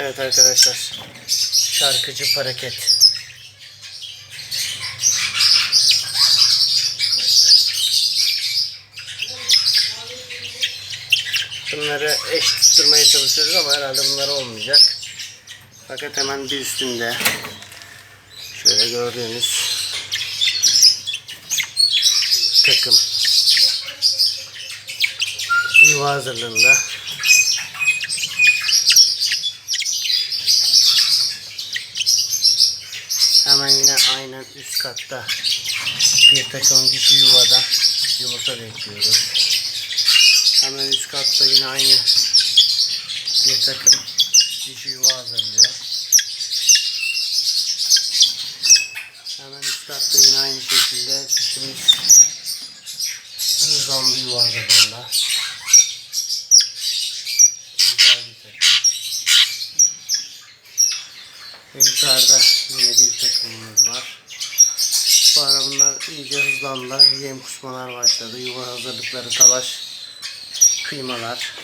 Evet arkadaşlar. Şarkıcı paraket. Bunları eş tutturmaya çalışıyoruz ama herhalde bunlar olmayacak. Fakat hemen bir üstünde şöyle gördüğünüz takım yuva hazırlığında hemen yine aynen üst katta bir takım dişi yuvada yumurta bekliyoruz. Hemen üst katta yine aynı bir takım dişi yuva hazırlıyor. Hemen üst katta yine aynı şekilde dişimiz zombi yuva hazırlığında. Güzel bir takım. Ve yukarıda yine bir takımımız var. Bu ara bunlar iyice hızlandılar. Yem kusmalar başladı. Yuva hazırlıkları talaş kıymalar.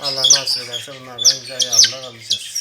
Allah nasip ederse bunlardan güzel yavrular alacağız.